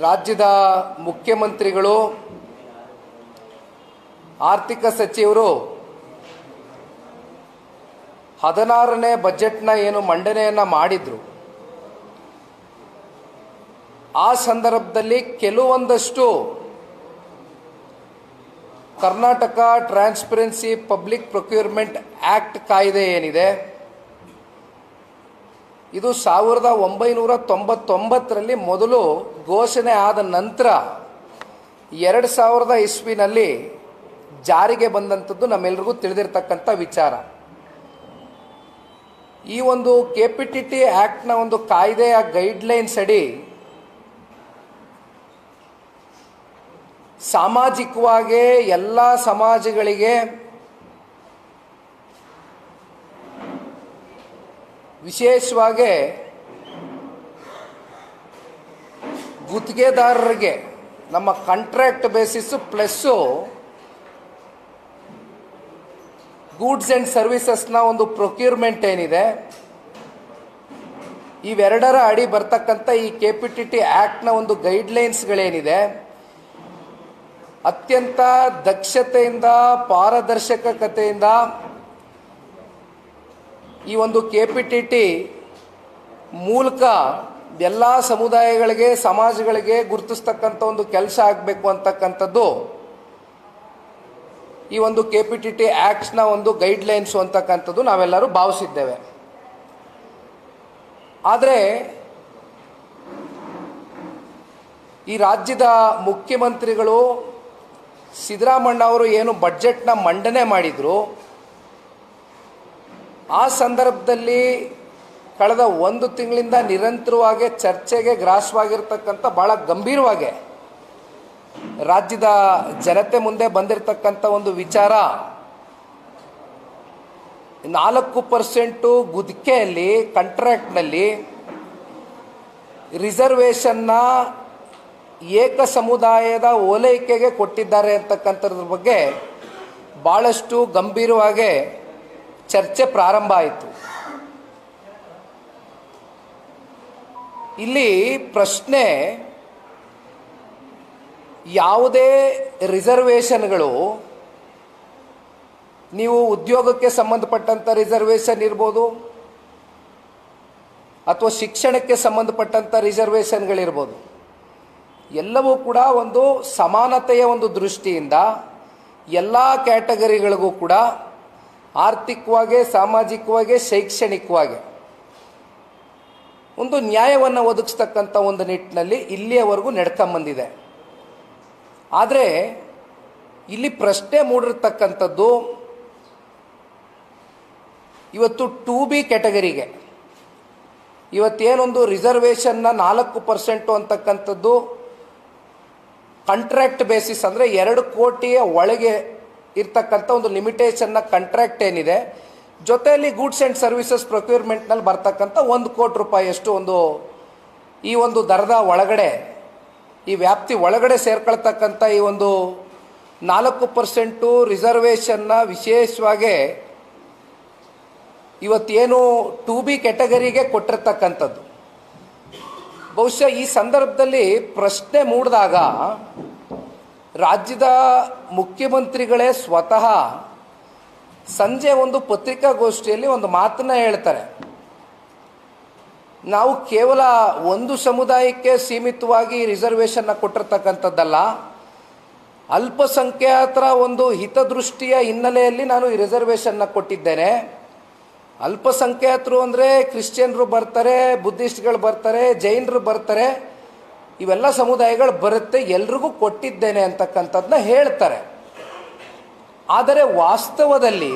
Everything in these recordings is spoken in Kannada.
ರಾಜ್ಯದ ಮುಖ್ಯಮಂತ್ರಿಗಳು, ಆರ್ಥಿಕ ಸಚಿವರು ಹದಿನಾರನೇ ಬಜೆಟ್ನ ಏನು ಮಂಡನೆಯನ್ನು ಮಾಡಿದ್ರು. ಆ ಸಂದರ್ಭದಲ್ಲಿ ಕೆಲವೊಂದಷ್ಟು Karnataka transparency public procurement act ಕಾಯ್ದೆ ಏನಿದೆ ಇದು ಸಾವಿರದ ಒಂಬೈನೂರ ತೊಂಬತ್ತೊಂಬತ್ತರಲ್ಲಿ ಮೊದಲು ಘೋಷಣೆ ಆದ ನಂತರ ಎರಡು ಸಾವಿರದ ಇಸ್ವಿನಲ್ಲಿ ಜಾರಿಗೆ ಬಂದಂಥದ್ದು ನಮ್ಮೆಲ್ರಿಗೂ ತಿಳಿದಿರ್ತಕ್ಕಂಥ ವಿಚಾರ. ಈ ಒಂದು ಕೆ ಪಿ ಟಿ ಟಿ ಆ್ಯಕ್ಟ್ನ ಒಂದು ಕಾಯ್ದೆಯ ಗೈಡ್ಲೈನ್ಸ್ ಅಡಿ ಸಾಮಾಜಿಕವಾಗಿ ಎಲ್ಲ ಸಮಾಜಗಳಿಗೆ ವಿಶೇಷವಾಗಿ ಗುತ್ತಿಗೆದಾರರಿಗೆ ನಮ್ಮ contract basis plus goods and ಸರ್ವಿಸಸ್ನ ಒಂದು ಪ್ರೊಕ್ಯೂರ್ಮೆಂಟ್ ಏನಿದೆ, ಇವೆರಡರ ಅಡಿ ಬರ್ತಕ್ಕಂಥ ಈ ಕೆ ಪಿ ಟಿ ಟಿ ಆ್ಯಕ್ಟ್ನ ಒಂದು ಗೈಡ್ಲೈನ್ಸ್ಗಳೇನಿದೆ ಅತ್ಯಂತ ದಕ್ಷತೆಯಿಂದ, ಪಾರದರ್ಶಕತೆಯಿಂದ ಈ ಒಂದು ಕೆ ಪಿ ಟಿ ಟಿ ಮೂಲಕ ಎಲ್ಲ ಸಮುದಾಯಗಳಿಗೆ, ಸಮಾಜಗಳಿಗೆ ಗುರುತಿಸ್ತಕ್ಕಂಥ ಒಂದು ಕೆಲಸ ಆಗಬೇಕು ಅಂತಕ್ಕಂಥದ್ದು ಈ ಒಂದು ಕೆ ಪಿ ಟಿ ಟಿ ಆ್ಯಕ್ಟ್ಸ್ನ ಒಂದು ಗೈಡ್ಲೈನ್ಸು ಅಂತಕ್ಕಂಥದ್ದು ನಾವೆಲ್ಲರೂ ಭಾವಿಸಿದ್ದೇವೆ. ಆದರೆ ಈ ರಾಜ್ಯದ ಮುಖ್ಯಮಂತ್ರಿಗಳು ಸಿದ್ದರಾಮಣ್ಣ ಅವರು ಏನು ಬಡ್ಜೆಟ್ನ ಮಂಡನೆ ಮಾಡಿದರು ಆ ಸಂದರ್ಭದಲ್ಲಿ ಕಳೆದ ಒಂದು ತಿಂಗಳಿಂದ ನಿರಂತರವಾಗಿ ಚರ್ಚೆಗೆ ಗ್ರಾಸವಾಗಿರ್ತಕ್ಕಂಥ ಭಾಳ ಗಂಭೀರವಾಗಿ ರಾಜ್ಯದ ಜನತೆ ಮುಂದೆ ಬಂದಿರತಕ್ಕಂಥ ಒಂದು ವಿಚಾರ, ನಾಲ್ಕು ಪರ್ಸೆಂಟು ಗುದ್ಕೆಯಲ್ಲಿ, ಕಂಟ್ರಾಕ್ಟ್ನಲ್ಲಿ ರಿಸರ್ವೇಷನ್ನ ಏಕ ಸಮುದಾಯದ ಓಲೈಕೆಗೆ ಕೊಟ್ಟಿದ್ದಾರೆ ಅಂತಕ್ಕಂಥದ್ರ ಬಗ್ಗೆ ಭಾಳಷ್ಟು ಗಂಭೀರವಾಗಿ ಚರ್ಚೆ ಪ್ರಾರಂಭ ಆಯಿತು. ಇಲ್ಲಿ ಪ್ರಶ್ನೆ, ಯಾವುದೇ ರಿಸರ್ವೇಷನ್ಗಳು, ನೀವು ಉದ್ಯೋಗಕ್ಕೆ ಸಂಬಂಧಪಟ್ಟಂಥ ರಿಸರ್ವೇಷನ್ ಇರ್ಬೋದು, ಅಥವಾ ಶಿಕ್ಷಣಕ್ಕೆ ಸಂಬಂಧಪಟ್ಟಂಥ ರಿಸರ್ವೇಷನ್ಗಳಿರ್ಬೋದು, ಎಲ್ಲವೂ ಕೂಡ ಒಂದು ಸಮಾನತೆಯ ಒಂದು ದೃಷ್ಟಿಯಿಂದ ಎಲ್ಲ ಕ್ಯಾಟಗರಿಗಳಿಗೂ ಕೂಡ ಆರ್ಥಿಕವಾಗಿ, ಸಾಮಾಜಿಕವಾಗಿ, ಶೈಕ್ಷಣಿಕವಾಗಿ. ಒಂದು ನ್ಯಾಯವನ್ನು ಒದಗಿಸ್ತಕ್ಕಂಥ ಒಂದು ನಿಟ್ಟಿನಲ್ಲಿ ಇಲ್ಲಿಯವರೆಗೂ ನಡ್ಕೊಂಬಂದಿದೆ ಆದರೆ, ಇಲ್ಲಿ ಪ್ರಶ್ನೆ ಮೂಡಿರ್ತಕ್ಕಂಥದ್ದು, ಇವತ್ತು ಟು ಬಿ ಕ್ಯಾಟಗರಿಗೆ. ಇವತ್ತೇನೊಂದು ರಿಸರ್ವೇಷನ್ನ ನಾಲ್ಕು ಪರ್ಸೆಂಟು ಅಂತಕ್ಕಂಥದ್ದು, ಕಾಂಟ್ರಾಕ್ಟ್ ಬೇಸಿಸ್ ಅಂದರೆ ಎರಡು ಕೋಟಿಯ ಒಳಗೆ ಇರ್ತಕ್ಕಂಥ ಒಂದು ಲಿಮಿಟೇಷನ್ನ ಕಾಂಟ್ರಾಕ್ಟ್ ಏನಿದೆ, ಜೊತೆಯಲ್ಲಿ ಗೂಡ್ಸ್ ಆ್ಯಂಡ್ ಸರ್ವಿಸಸ್ ಪ್ರೊಕ್ಯೂರ್ಮೆಂಟ್ನಲ್ಲಿ ಬರ್ತಕ್ಕಂಥ ಒಂದು ಕೋಟಿ ರೂಪಾಯಿಯಷ್ಟು ಒಂದು ಈ ಒಂದು ದರದ ಒಳಗಡೆ, ಈ ವ್ಯಾಪ್ತಿ ಒಳಗಡೆ ಸೇರ್ಕೊಳ್ತಕ್ಕಂಥ ಈ ಒಂದು ನಾಲ್ಕು ಪರ್ಸೆಂಟು ರಿಸರ್ವೇಷನ್ನ ವಿಶೇಷವಾಗಿ ಇವತ್ತೇನು ಟು ಬಿ ಕ್ಯಾಟಗರಿಗೆ ಕೊಟ್ಟಿರ್ತಕ್ಕಂಥದ್ದು. ಬಹುಶಃ ಈ ಸಂದರ್ಭದಲ್ಲಿ ಪ್ರಶ್ನೆ ಮೂಡಿದಾಗ ರಾಜ್ಯದ ಮುಖ್ಯಮಂತ್ರಿಗಳೇ ಸ್ವತಃ ಸಂಜೆ ಒಂದು ಪತ್ರಿಕಾಗೋಷ್ಠಿಯಲ್ಲಿ ಒಂದು ಮಾತನ್ನ ಹೇಳ್ತಾರೆ. ನಾವು ಕೇವಲ ಒಂದು ಸಮುದಾಯಕ್ಕೆ ಸೀಮಿತವಾಗಿ ರಿಸರ್ವೇಷನ್ನ ಕೊಟ್ಟಿರ್ತಕ್ಕಂಥದ್ದಲ್ಲ, ಅಲ್ಪಸಂಖ್ಯಾತರ ಒಂದು ಹಿತದೃಷ್ಟಿಯ ಹಿನ್ನೆಲೆಯಲ್ಲಿ ನಾನು ಈ ರಿಸರ್ವೇಷನ್ನ ಕೊಟ್ಟಿದ್ದೇನೆ. ಅಲ್ಪಸಂಖ್ಯಾತರು ಅಂದರೆ ಕ್ರಿಶ್ಚಿಯನ್ರು ಬರ್ತಾರೆ, ಬುದ್ಧಿಸ್ಟ್ಗಳು ಬರ್ತಾರೆ, ಜೈನರು ಬರ್ತಾರೆ. ಇವೆಲ್ಲ ಸಮುದಾಯಗಳು ಬರುತ್ತೆ, ಎಲ್ರಿಗೂ ಕೊಟ್ಟಿದ್ದೇನೆ ಅಂತಕ್ಕಂಥದ್ದನ್ನ ಹೇಳ್ತಾರೆ. ಆದರೆ ವಾಸ್ತವದಲ್ಲಿ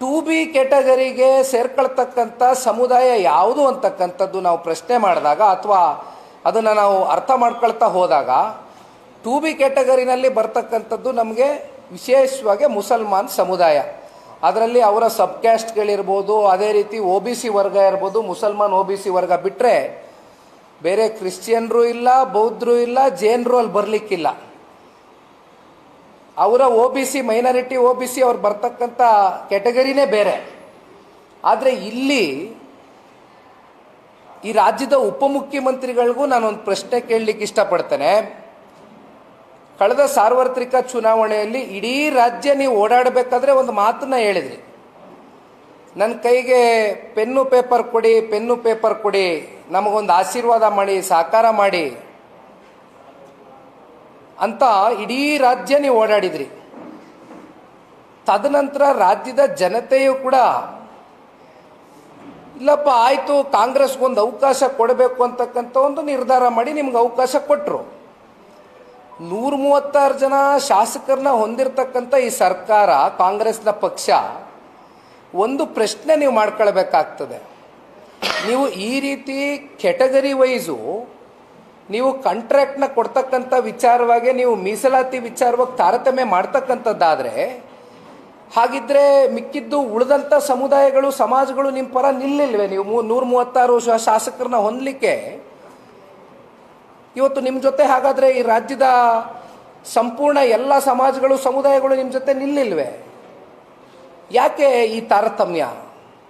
ಟು ಬಿ ಕೆಟಗರಿಗೆ ಸೇರ್ಕೊಳ್ತಕ್ಕಂಥ ಸಮುದಾಯ ಯಾವುದು ಅಂತಕ್ಕಂಥದ್ದು ನಾವು ಪ್ರಶ್ನೆ ಮಾಡಿದಾಗ ಅಥವಾ ಅದನ್ನು ನಾವು ಅರ್ಥ ಮಾಡ್ಕೊಳ್ತಾ ಹೋದಾಗ, ಟು ಬಿ ಕ್ಯಾಟಗರಿನಲ್ಲಿ ಬರ್ತಕ್ಕಂಥದ್ದು ನಮಗೆ ವಿಶೇಷವಾಗಿ ಮುಸಲ್ಮಾನ್ ಸಮುದಾಯ. ಅದರಲ್ಲಿ ಅವರ ಸಬ್ ಕ್ಯಾಸ್ಟ್ಗಳಿರ್ಬೋದು, ಅದೇ ರೀತಿ ಒ ಬಿ ಸಿ ವರ್ಗ ಇರ್ಬೋದು, ಮುಸಲ್ಮಾನ್ ಒ ಬಿ ಸಿ ವರ್ಗ ಬಿಟ್ಟರೆ ಬೇರೆ ಕ್ರಿಶ್ಚಿಯನ್ರು ಇಲ್ಲ, ಬೌದ್ಧರು ಇಲ್ಲ, ಜೈನರು ಅಲ್ಲಿ ಬರಲಿಕ್ಕಿಲ್ಲ. ಅವರ O B C minority O B C ಅವ್ರು ಬರ್ತಕ್ಕಂಥ ಕ್ಯಾಟಗರಿನೇ ಬೇರೆ. ಆದರೆ ಇಲ್ಲಿ ಈ ರಾಜ್ಯದ ಉಪಮುಖ್ಯಮಂತ್ರಿಗಳಿಗೂ ನಾನೊಂದು ಪ್ರಶ್ನೆ ಕೇಳಲಿಕ್ಕೆ ಇಷ್ಟಪಡ್ತೇನೆ. ಕಳೆದ ಸಾರ್ವತ್ರಿಕ ಚುನಾವಣೆಯಲ್ಲಿ ಇಡೀ ರಾಜ್ಯ ನೀವು ಓಡಾಡಬೇಕಾದ್ರೆ ಒಂದು ಮಾತನ್ನ ಹೇಳಿದ್ರಿ. ನನ್ನ ಕೈಗೆ ಪೆನ್ನು ಪೇಪರ್ ಕೊಡಿ, ಪೆನ್ನು ಪೇಪರ್ ಕೊಡಿ ನಮಗೊಂದು ಆಶೀರ್ವಾದ ಮಾಡಿ ಸಾಕಾರ ಮಾಡಿ ಅಂತ ಇಡೀ ರಾಜ್ಯ ನೀವು ಓಡಾಡಿದ್ರಿ. ತದನಂತರ ರಾಜ್ಯದ ಜನತೆಯು ಕೂಡ, ಇಲ್ಲಪ್ಪ, ಆಯಿತು, ಕಾಂಗ್ರೆಸ್ಗೊಂದು ಅವಕಾಶ ಕೊಡಬೇಕು ಅಂತಕ್ಕಂಥ ಒಂದು ನಿರ್ಧಾರ ಮಾಡಿ ನಿಮ್ಗೆ ಅವಕಾಶ ಕೊಟ್ಟರು ನೂರ ಮೂವತ್ತಾರು ಜನ ಶಾಸಕರನ್ನ ಹೊಂದಿರತಕ್ಕಂಥ ಈ ಸರ್ಕಾರ, ಕಾಂಗ್ರೆಸ್ನ ಪಕ್ಷ, ಒಂದು ಪ್ರಶ್ನೆ ನೀವು ಮಾಡ್ಕೊಳ್ಬೇಕಾಗ್ತದೆ. ನೀವು ಈ ರೀತಿ ಕೆಟಗರಿ ವೈಸು ನೀವು ಕಾಂಟ್ರಾಕ್ಟ್ನ ಕೊಡ್ತಕ್ಕಂಥ ವಿಚಾರವಾಗಿ ನೀವು ಮೀಸಲಾತಿ ವಿಚಾರವಾಗಿ ತಾರತಮ್ಯ ಮಾಡ್ತಕ್ಕಂಥದ್ದಾದರೆ, ಹಾಗಿದ್ರೆ ಮಿಕ್ಕಿದ್ದು ಉಳಿದಂಥ ಸಮುದಾಯಗಳು, ಸಮಾಜಗಳು ನಿಮ್ಮ ಪರ ನಿಲ್ಲಿಲ್ವೇ? ನೀವು ಮೂ ನೂರ ಮೂವತ್ತಾರು ಶಾಸಕರನ್ನ ಹೊಂದಲಿಕ್ಕೆ ಇವತ್ತು ನಿಮ್ಮ ಜೊತೆ ಹಾಗಾದರೆ ಈ ರಾಜ್ಯದ ಸಂಪೂರ್ಣ ಎಲ್ಲ ಸಮಾಜಗಳು, ಸಮುದಾಯಗಳು ನಿಮ್ಮ ಜೊತೆ ನಿಲ್ಲಿಲ್ವೇ? ಯಾಕೆ ಈ ತಾರತಮ್ಯ?